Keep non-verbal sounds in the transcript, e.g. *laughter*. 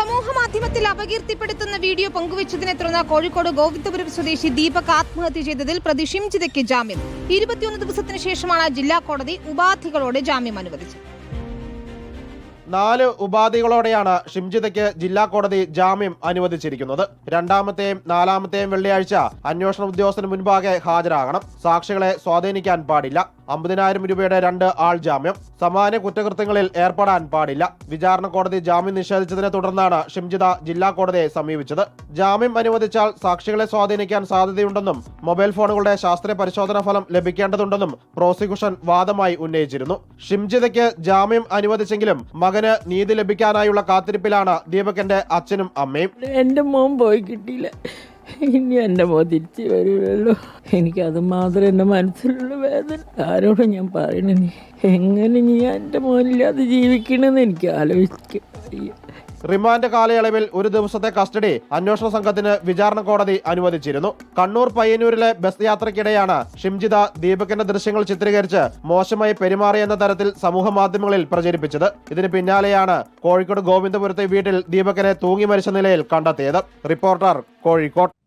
സമൂഹ മാധ്യമത്തിൽ അപകീർത്തിപ്പെടുത്തുന്ന വീഡിയോ പങ്കുവച്ചതിനെ തുടർന്ന് കോഴിക്കോട് ഗോവിന്ദപുരം സ്വദേശി ദീപക് ആത്മഹത്യ ചെയ്തതിൽ പ്രതി ഷിംജിതയ്ക്ക് ജാമ്യം. ഇരുപത്തിയൊന്ന് ദിവസത്തിന് ശേഷമാണ് ജില്ലാ കോടതി ഉപാധികളോട് ജാമ്യം അനുവദിച്ചത്. നാല് ഉപാധികളോടെയാണ് ഷിംജിതയ്ക്ക് ജില്ലാ കോടതി ജാമ്യം അനുവദിച്ചിരിക്കുന്നത്. രണ്ടാമത്തെയും നാലാമത്തെയും വെള്ളിയാഴ്ച അന്വേഷണ ഉദ്യോഗസ്ഥന് മുൻപാകെ ഹാജരാകണം. സാക്ഷികളെ സ്വാധീനിക്കാൻ പാടില്ല. അമ്പതിനായിരം രൂപയുടെ രണ്ട് ആൾ ജാമ്യം. സമാന കുറ്റകൃത്യങ്ങളിൽ ഏർപ്പെടാൻ പാടില്ല. വിചാരണ കോടതി ജാമ്യം നിഷേധിച്ചതിനെ തുടർന്നാണ് ഷിംജിത ജില്ലാ കോടതിയെ സമീപിച്ചത്. ജാമ്യം അനുവദിച്ചാൽ സാക്ഷികളെ സ്വാധീനിക്കാൻ സാധ്യതയുണ്ടെന്നും മൊബൈൽ ഫോണുകളുടെ ശാസ്ത്രീയ പരിശോധനാ ഫലം ലഭിക്കേണ്ടതുണ്ടെന്നും പ്രോസിക്യൂഷൻ വാദമായി ഉന്നയിച്ചിരുന്നു. ഷിംജിതയ്ക്ക് ജാമ്യം അനുവദിച്ചെങ്കിലും മകന് നീതി ലഭിക്കാനായുള്ള കാത്തിരിപ്പിലാണ് ദീപകന്റെ അച്ഛനും അമ്മയും. എന്റെ മോൻ പോയി കിട്ടിയില്ല. *laughs* ഇനി എന്റെ മോ തിരിച്ചു വരുമല്ലോ. എനിക്കത് മാത്രം എന്റെ മനസ്സിലുള്ള വേദന. ആരോടും ഞാൻ പറയണേ? എങ്ങനെ നീ എന്റെ മോനില്ലാതെ ജീവിക്കണമെന്ന് എനിക്ക് ആലോചിക്കും റിമാൻഡ് കാലയളവിൽ ഒരു ദിവസത്തെ കസ്റ്റഡി അന്വേഷണ സംഘത്തിന് വിചാരണ കോടതി അനുവദിച്ചിരുന്നു. കണ്ണൂർ പയ്യന്നൂരിലെ ബസ് യാത്രക്കിടെയാണ് ഷിംജിത ദീപകിന്റെ ദൃശ്യങ്ങൾ ചിത്രീകരിച്ച് മോശമായി പെരുമാറിയെന്ന തരത്തിൽ സമൂഹ മാധ്യമങ്ങളിൽ പ്രചരിപ്പിച്ചത്. ഇതിന് പിന്നാലെയാണ് കോഴിക്കോട് ഗോവിന്ദപുരത്തെ വീട്ടിൽ ദീപകനെ തൂങ്ങി മരിച്ച നിലയിൽ കണ്ടെത്തിയത്. റിപ്പോർട്ടർ കോഴിക്കോട്.